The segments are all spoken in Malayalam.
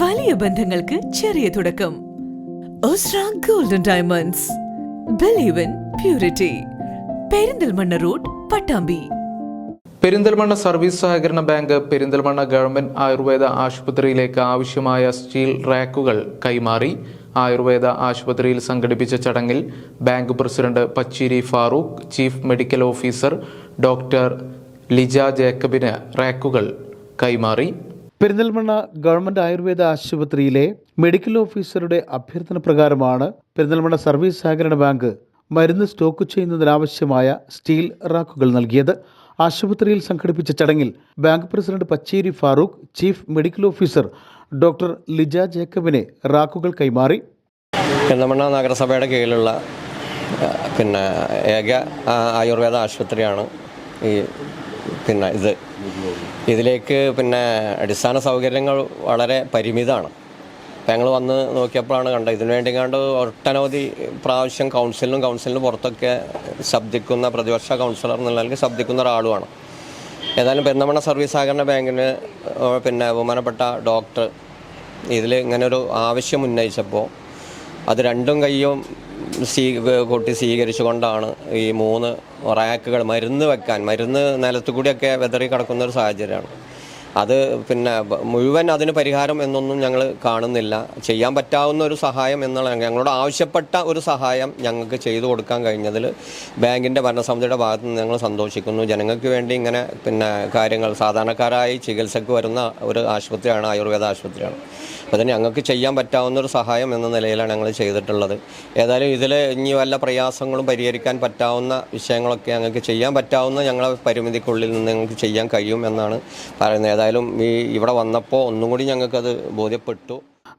വലിയ ബന്ധങ്ങൾക്ക് ചെറിയ തുടക്കം. Golden diamonds believe in purity Perinthalmanna road Pattambi. Perinthalmanna service സഹകരണ ബാങ്ക് പെരിന്തൽമണ്ണ ഗവൺമെന്റ് ആയുർവേദ ആശുപത്രിയിലേക്ക് ആവശ്യമായ സ്റ്റീൽ റാക്കുകൾ കൈമാറി. ആയുർവേദ ആശുപത്രിയിൽ സംഘടിപ്പിച്ച ചടങ്ങിൽ bank president Pachiri Farooq chief medical officer doctor Lija ജേക്കബിന് റാക്കുകൾ കൈമാറി. പെരിന്തൽമണ്ണ ഗവൺമെന്റ് ആയുർവേദ ആശുപത്രിയിലെ മെഡിക്കൽ ഓഫീസറുടെ അഭ്യർത്ഥന പ്രകാരമാണ് പെരിന്തൽമണ്ണ സർവീസ് സഹകരണ ബാങ്ക് മരുന്ന് സ്റ്റോക്ക് ചെയ്യുന്നതിനാവശ്യമായ സ്റ്റീൽ റാക്കുകൾ നൽകിയത്. ആശുപത്രിയിൽ സംഘടിപ്പിച്ച ചടങ്ങിൽ bank president Pacheri Farooq chief medical officer doctor Lija ജേക്കബിനെ റാക്കുകൾ കൈമാറി. പെരിന്തൽമണ്ണ നഗരസഭയുടെ കീഴിലുള്ള പിന്നെ ഏക ആയുർവേദ ആശുപത്രിയാണ് ഈ പിന്നെ ഇത്. ഇതിലേക്ക് പിന്നെ അടിസ്ഥാന സൗകര്യങ്ങൾ വളരെ പരിമിതമാണ്. അപ്പം ഞങ്ങൾ വന്ന് നോക്കിയപ്പോഴാണ് കണ്ടത്. ഇതിനു വേണ്ടി കണ്ട് ഒട്ടനവധി പ്രാവശ്യം കൗൺസിലിനും കൗൺസിലിന് പുറത്തൊക്കെ ശബ്ദിക്കുന്ന പ്രതിപക്ഷ കൗൺസിലർ എന്നുള്ള ശബ്ദിക്കുന്ന ഒരാളുമാണ്. ഏതായാലും പെരുന്തമണ്ണ സർവീസ് സഹകരണ ബാങ്കിന് പിന്നെ ബഹുമാനപ്പെട്ട ഡോക്ടർ ഇതിൽ ഇങ്ങനൊരു ആവശ്യം ഉന്നയിച്ചപ്പോൾ അത് രണ്ടും കൈയും സ്വീ കൊട്ടി സ്വീകരിച്ചുകൊണ്ടാണ് ഈ മൂന്ന് റാക്കുകൾ മരുന്ന് വെക്കാൻ മരുന്ന് നിലത്തു കൂടിയൊക്കെ വെതറി കിടക്കുന്ന ഒരു സാഹചര്യമാണ്. അത് പിന്നെ മുഴുവൻ അതിന് പരിഹാരം എന്നൊന്നും ഞങ്ങൾ കാണുന്നില്ല. ചെയ്യാൻ പറ്റാവുന്ന ഒരു സഹായം എന്നുള്ള ഞങ്ങളോട് ആവശ്യപ്പെട്ട ഒരു സഹായം ഞങ്ങൾക്ക് ചെയ്തു കൊടുക്കാൻ കഴിഞ്ഞതിൽ ബാങ്കിന്റെ ഭരണസമിതിയുടെ ഭാഗത്ത് നിന്ന് ഞങ്ങൾ സന്തോഷിക്കുന്നു. ജനങ്ങൾക്ക് വേണ്ടി ഇങ്ങനെ പിന്നെ കാര്യങ്ങൾ സാധാരണക്കാരായി ചികിത്സയ്ക്ക് വരുന്ന ഒരു ആശുപത്രിയാണ് ആയുർവേദ ആശുപത്രിയാണ്. അപ്പോൾ അതിന് ഞങ്ങൾക്ക് ചെയ്യാൻ പറ്റാവുന്ന ഒരു സഹായം എന്ന നിലയിലാണ് ഞങ്ങൾ ചെയ്തിട്ടുള്ളത്. ഏതായാലും ഇതിൽ ഇനി വല്ല പ്രയാസങ്ങളും പരിഹരിക്കാൻ പറ്റാവുന്ന വിഷയങ്ങളൊക്കെ ഞങ്ങൾക്ക് ചെയ്യാൻ പറ്റാവുന്ന ഞങ്ങളെ പരിമിതിക്കുള്ളിൽ നിന്ന് ഞങ്ങൾക്ക് ചെയ്യാൻ കഴിയും എന്നാണ് പറയുന്നത്. ഏതായാലും ഈ ഇവിടെ വന്നപ്പോൾ ഒന്നും കൂടി ഞങ്ങൾക്കത് ബോധ്യപ്പെട്ടു.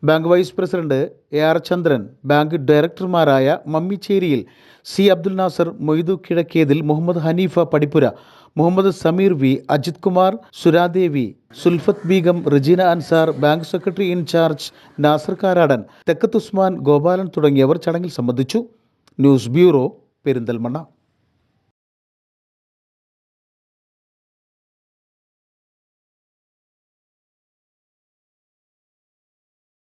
Bank vice president A R Chandran bank ഡയറക്ടർമാരായ മമ്മിച്ചേരിയിൽ C Abdul Nasar Moidu Kizhakkethil Muhammed Haneefa Padippura Muhammed Sameer V Ajith Kumar Suradevi Sulfath Beegum Rajeena Ansar bank secretary in charge Nasar Karadan Thekkath Usman Gopalan തുടങ്ങിയവർ ചടങ്ങിൽ സംബന്ധിച്ചു. News bureau Perinthalmanna.